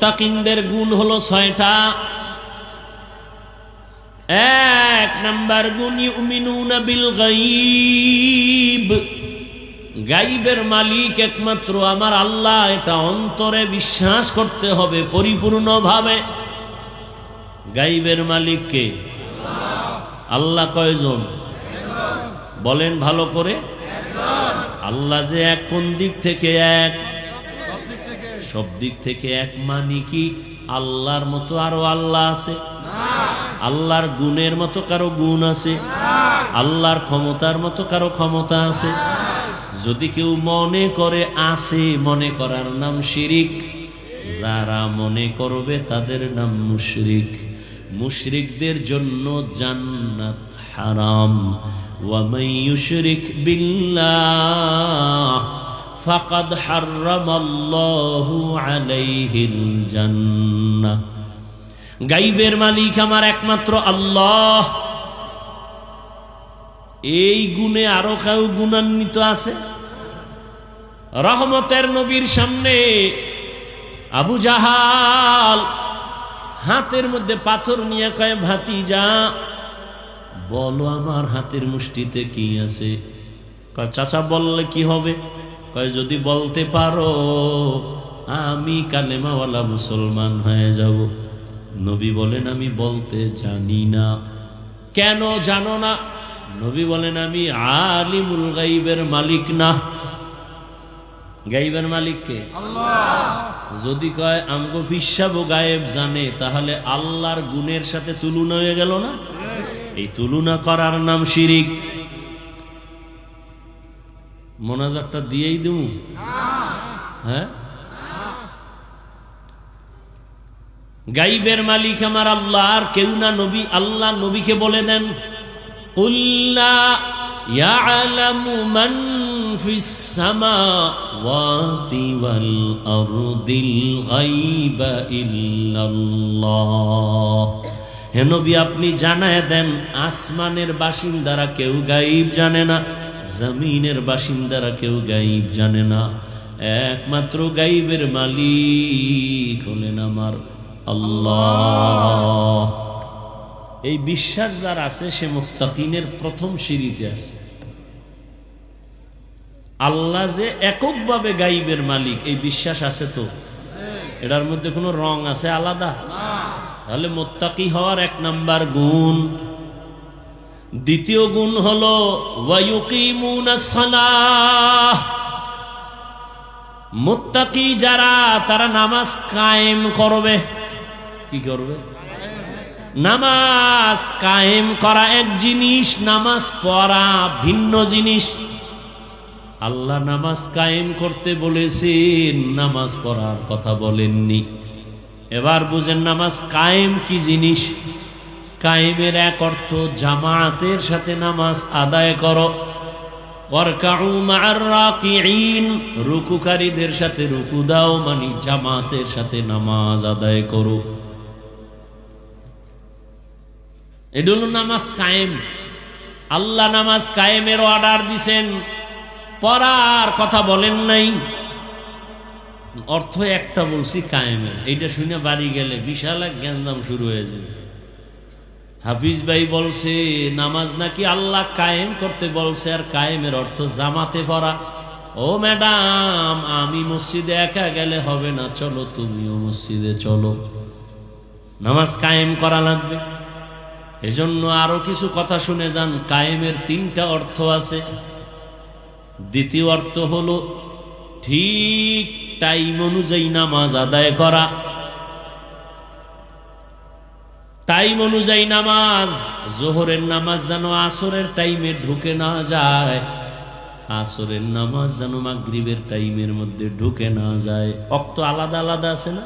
মোত্তাকিনদের গুণ হলো ছয়টা। এক নাম্বার গুণ, ইউমিনুনা বিল গাইব। গাইবের মালিক একমাত্র আমার আল্লাহ, এটা অন্তরে বিশ্বাস করতে হবে পরিপূর্ণভাবে। গাইবের মালিককে আল্লাহ কয়জন? বলেন ভালো করে। আল্লাহ যে এক কোন দিক থেকে এক। সব দিক থেকে এক মানি কি? আল্লাহর মতো আরও আল্লাহ আছে? আল্লাহর গুণের মতো কারও গুণ আছে? আল্লাহর ক্ষমতার মতো কারও ক্ষমতা আছে? যদি কেউ মনে করে আছে, মনে করার নাম শিরিক। যারা মনে করবে তাদের নাম মুশরিক। মুশরিকদের জন্য জান্নাত হারাম। ওয়া মাইয়ুশরিক বিল্লাহ। فقد حرم الله عليه الجنة গাইবের মালিক আমার একমাত্র আল্লাহ এই গুণে আরো কেউ গুণান্বিত আছে রহমতের নবীর সামনে আবু জাহাল হাতের মধ্যে পাথর নিয়ে কয় ভাতি যা বলো আমার হাতের মুষ্টিতে কি আছে কয় চাচা বললে কি হবে কয় যদি বলতে পারো আমি কালেমাওয়ালা মুসলমান হয়ে যাব। নবী বলেন আমি বলতে জানি না। কেন জানো না? নবী বলেন আমি আলিমুল গাইবের মালিক না। গাইবের মালিককে যদি কয় আমগো পিসাবো গায়েব জানে তাহলে আল্লাহর গুণের সাথে তুলনা হয়ে গেল না? এই তুলনা করার নাম শিরিক। মোনাজাতটা দিয়েই দেব। হ্যাঁ? গাইবের মালিক আমার আল্লাহ, আর কেউ না নবী, আল্লাহ নবীকে বলে দেন হেনবি আপনি জানায় দেন, আসমানের বাসিন্দারা কেউ গাইব জানে না। জমিনের বাসিন্দারা কেউ গাইব জানে না। একমাত্র গাইবের মালিক হলেন আমার আল্লাহ। এই বিশ্বাস যার আছে সে মুক্তাকিনের প্রথম সিঁড়িতে আছে। আল্লাহ যে এককভাবে গাইবের মালিক এই বিশ্বাস আছে তো? এটার মধ্যে কোনো রং আছে আলাদা? তাহলে মোত্তাকি হওয়ার এক নাম্বার গুণ। দ্বিতীয় গুণ হলো মোত্তাকি যারা, তারা নামাজ কায়েম করবে। কি করবে? নামাজ কায়েম করা এক জিনিস, নামাজ পড়া ভিন্ন জিনিস। আল্লাহ নামাজ কায়েম করতে বলেছেন, নামাজ পড়ার কথা বলেননি। এবার বুঝেন নামাজ কায়েম কি জিনিস? কায়েমের এক অর্থ জামাতের সাথে নামাজ আদায় করো। রুকুকারীদের সাথে রুকু দাও মানে জামাতের সাথে নামাজ আদায় করো। এটা নামাজ কায়েম। আল্লাহ নামাজ কায়েমের অর্ডার দিছেন। পড়ার কথা বলেন নাই। অর্থ একটা বলছি, কায়েমের। এইটা শুনে বাড়ি গেলে বিশাল এক জ্ঞানদাম শুরু হয়ে যাবে। হাফিজ ভাই বলছে, নামাজ নাকি আল্লাহ কায়েম করতে বলছে, আর কায়েমের অর্থ জামাতে পড়া ও ম্যাডাম, আমি মসজিদে একা গেলে হবে না, চলো তুমিও মসজিদে চলো। নামাজ কায়েম করা লাগবে। এজন্য আরও কিছু কথা শুনে যান, কায়েমের তিনটা অর্থ আছে। দ্বিতীয় অর্থ হলো, ঠিক টাইম অনুযায়ী নামাজ আদায় করা। টাইম অনুযায়ী নামাজ। জোহরের নামাজ যেন আসরের টাইমে ঢুকে না যায়, আসরের নামাজ যেন মাগরিবের টাইমের মধ্যে ঢুকে না যায়। অক্ত আলাদা আলাদা আছে না?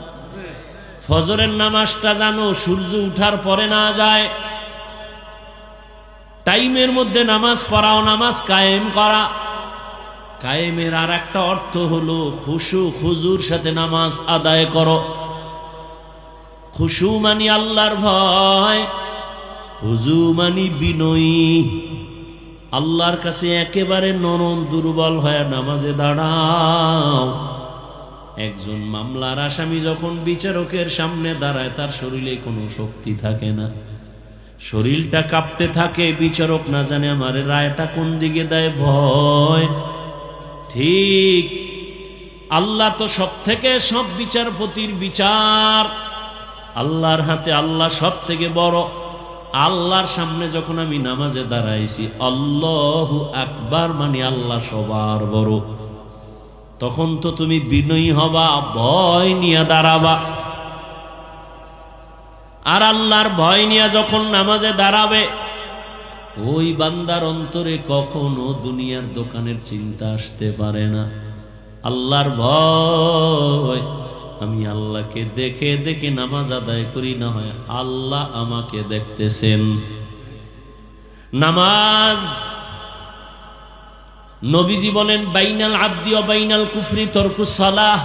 ফজরের নামাজটা যেন সূর্য উঠার পরে না যায়। টাইমের মধ্যে নামাজ পড়াও, নামাজ কায়েম করা। কায়েমের আর একটা অর্থ হলো খুশু খুজুর সাথে নামাজ আদায় করো। খুশু মানি আল্লাহর ভয়, খুজু মানি বিনয়ী। আল্লাহর কাছে একেবারে নরম, দুর্বল হয়ে নামাজে দাঁড়াও। একজন মামলার আসামি যখন বিচারকের সামনে দাঁড়ায়, তার শরীরে কোনো শক্তি থাকে না। শরীরটা কাঁপতে থাকে, বিচারক না জানে আমার রায়টা কোন দিকে দেয় ভয়। ঠিক, আল্লাহ তো সব থেকে সব বিচারপতির বিচার। আল্লাহর হাতে আল্লাহ সব থেকে বড়। আল্লাহর সামনে যখন আমি নামাজে দাঁড়াইছি, আল্লাহ আকবার মানে আল্লাহ সবার বড়। তখন তো তুমি বিনয়ী হবা, ভয় নিয়ে দাঁড়াবা। আর আল্লাহর ভয় নিয়ে যখন নামাজে দাঁড়াবে, ওই বান্দার অন্তরে কখনো দুনিয়ার দোকানের চিন্তা আসতে পারে না। আল্লাহর ভয় আমি আল্লাহকে দেখে দেখে নামাজ আদায় করি না হয় আল্লাহ আমাকে দেখতেছেন। নামাজ নবীজি বলেন, বাইনাল আব্দি বাইনাল কুফরি তর্কু সালাহ।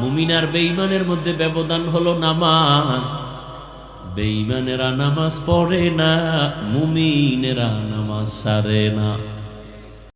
মুমিনার বেঈমানের মধ্যে ব্যবধান হলো নামাজ। বেঈমানেরা নামাজ পড়ে না, মুমিনেরা নামাজ সারে না।